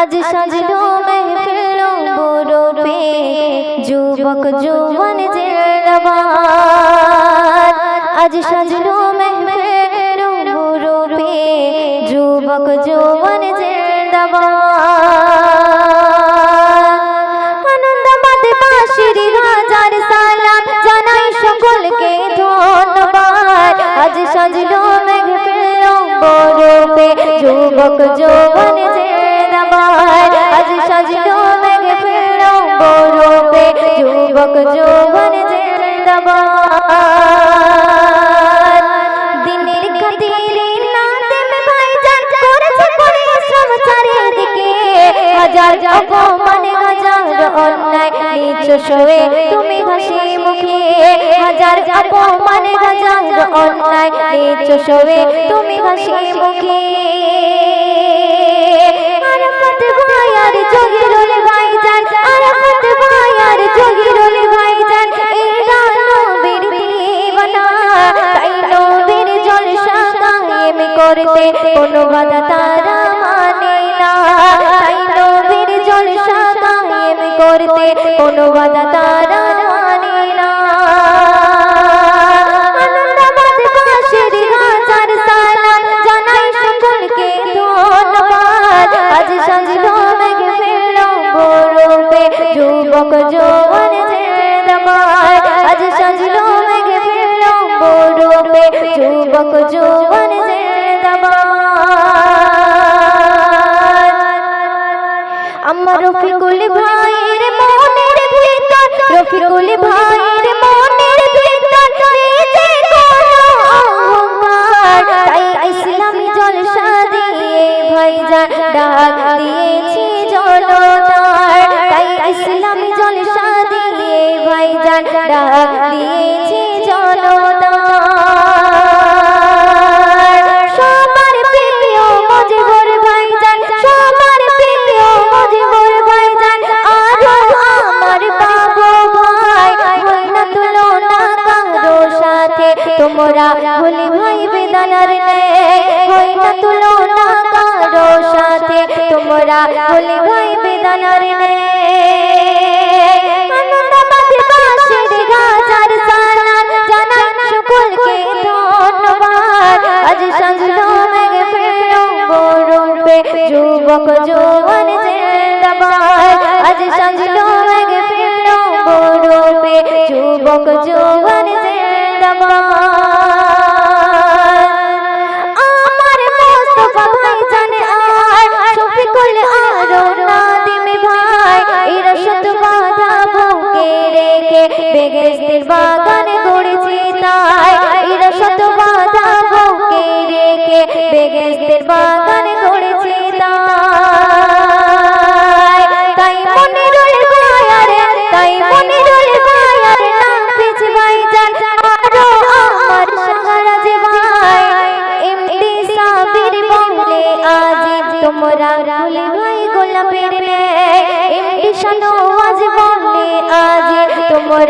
আজ সাজলো মেহফিল বুরুপে যুবক যুবন জিন্দাবাদ। আজ সাজলো মেহফিল বুরুপে যুবক যুবন জিন্দাবাদ। আনন্দমত বাসির হাজার সালাম জানাই সকলকে ধন্যবাদ। আজ সাজলো মেঘফিল বরফে যুবক যৌবন যুবক যৌবন জিন্দাবাদ। দিনের খাতিরে নাতেম ভাইজান করেছে পরিশ্রম চারিদিকে। হাজার অপমান, হাজার অন্যায় নিচ শোয়ে তুমি হাসি মুখে। হাজার অপমান, হাজার অন্যায় নিচ শোয়ে তুমি হাসি মুখে। করতে কোনো বাধা তারা মানে না। তাই নবীর জলসা কায়েম করতে কোনো বাধা তারা মানে না। আনন্দবাদ ধন্যবাদ। আজ সাজলো মেঘ ফেলল বরফে, যুবক যৌবন যৌবন আমার রফিকুল ভাইয়ের মনের ভিতর, রফিকুল ভাইয়ের মনের ভিতর নিজে কোনো অহংকার তাই ইসলামী জলসা দিয়ে ভাইজান ডাক দিয়েছি জনতার, তাই ইসলামী জলসা দিয়ে ভাইজান ডাক তোমরা ভুলি ভাই বেদানার নেই আনন্দবাদ বাসের গাজার সালাম জানাই সকলকে ধন্যবাদ। আজ যুবক যৌবন জিন্দাবাদ। আজ সাজলো মেঘ ফেলো বরফে যুবক যৌবন জিন্দাবাদ শফিকুল আরও নাদিম ভাই এরা শত বাধা বুকে রেখে বেগেস্তের বাগান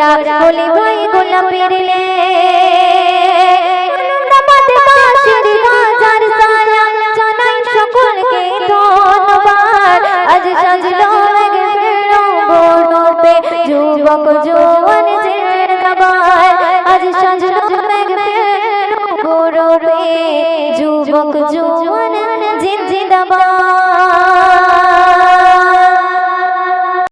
তোমরা ভুলি ভাই গোলাপের আজ ফেরো বরফে যুবক যৌবন জিন্দাবাদ আজ সাজলো লাগে ফেরো বরফে যুবক যৌবন জিন্দাবাদ।